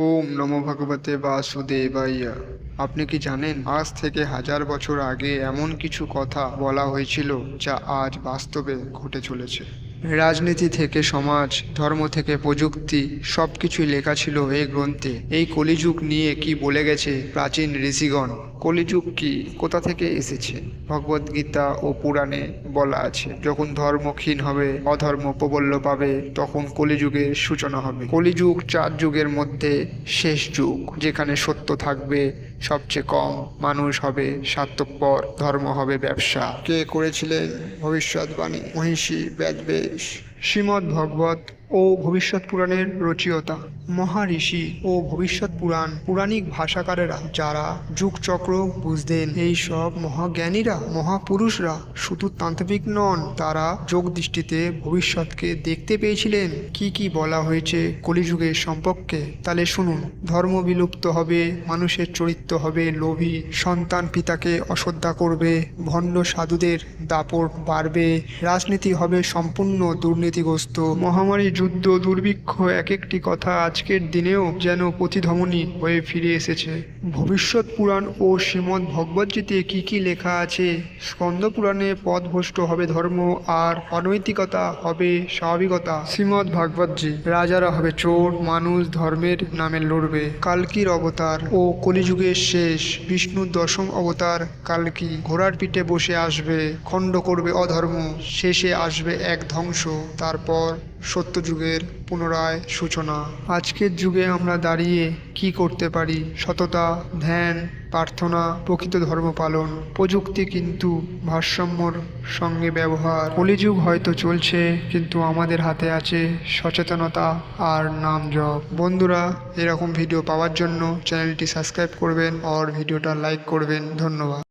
ওম নমো ভগবতে বাসুদেবাইয়া আপনি কি জানেন, আজ থেকে হাজার বছর আগে এমন কিছু কথা বলা হয়েছিল যা আজ বাস্তবে ঘটে চলেছে। রাজনীতি থেকে সমাজ, ধর্ম থেকে প্রযুক্তি সব কিছুই লেখা ছিল এই গ্রন্থে। এই কলিযুগ নিয়ে কি বলে গেছে প্রাচীন ঋষিগণ? কলিযুগ কি? কোথা থেকে এসেছে? ভগবদ্গীতা ও পুরাণে বলা আছে, যখন ধর্ম ক্ষীণ হবে, অধর্ম প্রবল্য পাবে, তখন কলিযুগের সূচনা হবে। কলিযুগ চার যুগের মধ্যে শেষ যুগ, যেখানে সত্য থাকবে, সবচেয়ে কম মানুষ হবে স্বার্থপর, ধর্ম হবে ব্যবসা। কে করেছিলেন ভবিষ্যৎবাণী? মহিষী Bush শ্রীমদ্ ভগবত ও ভবিষ্যৎ পুরাণের রচয়িতা। মহারিষি ও ভবিষ্যৎ পুরাণ পুরাণিক ভাষাকারেরা যারা যুগচক্র বুঝতেন, এই সব মহাজ্ঞানীরা, মহাপুরুষরা শুধু তান্ত্রিক নন, তারা যোগ দৃষ্টিতে ভবিষ্যৎকে দেখতে পেয়েছিলেন। কি কি বলা হয়েছে কলিযুগের সম্পর্কে? তাহলে শুনুন। ধর্ম বিলুপ্ত হবে, মানুষের চরিত্র হবে লোভী, সন্তান পিতাকে অশ্রদ্ধা করবে, ভণ্ড সাধুদের দাপট বাড়বে, রাজনীতি হবে সম্পূর্ণ দুর্নীতিগ্রস্ত মহামারী যুদ্ধ দুর্ভিক্ষ এক একটি কথা আজকের দিনেও যেন প্রতিধমনী হয়ে ফিরে এসেছে। ভবিষ্যৎ পুরাণ ও শ্রীমদ্ ভগবদ্গীতে কি কি লেখা আছে? স্কন্দ পুরাণে পথভ্রষ্ট হবে ধর্ম আর অনৈতিকতা হবে স্বাভাবিকতা। শ্রীমদ্ ভাগবতজি, রাজারা হবে চোর, মানুষ, ধর্মের নামে লড়বে। কালকির অবতার ও কলিযুগের শেষ, বিষ্ণুর দশম অবতার কালকি ঘোড়ার পিঠে বসে আসবে, খণ্ড করবে অধর্ম, শেষে আসবে এক ধ্বংস, তারপর সত্যযুগের পুনরায় সূচনা। আজকের যুগে আমরা দাঁড়িয়ে কি করতে পারি? সততা, ধ্যান, প্রার্থনা, প্রকৃত ধর্ম পালন, প্রযুক্তি কিন্তু ভারসাম্যর সঙ্গে ব্যবহার। কলিযুগ হয়তো চলছে, কিন্তু আমাদের হাতে আছে সচেতনতা আর নাম জপ। বন্ধুরা, এরকম ভিডিও পাওয়ার জন্য চ্যানেলটি সাবস্ক্রাইব করবেন, আর ভিডিওটা লাইক করবেন। ধন্যবাদ।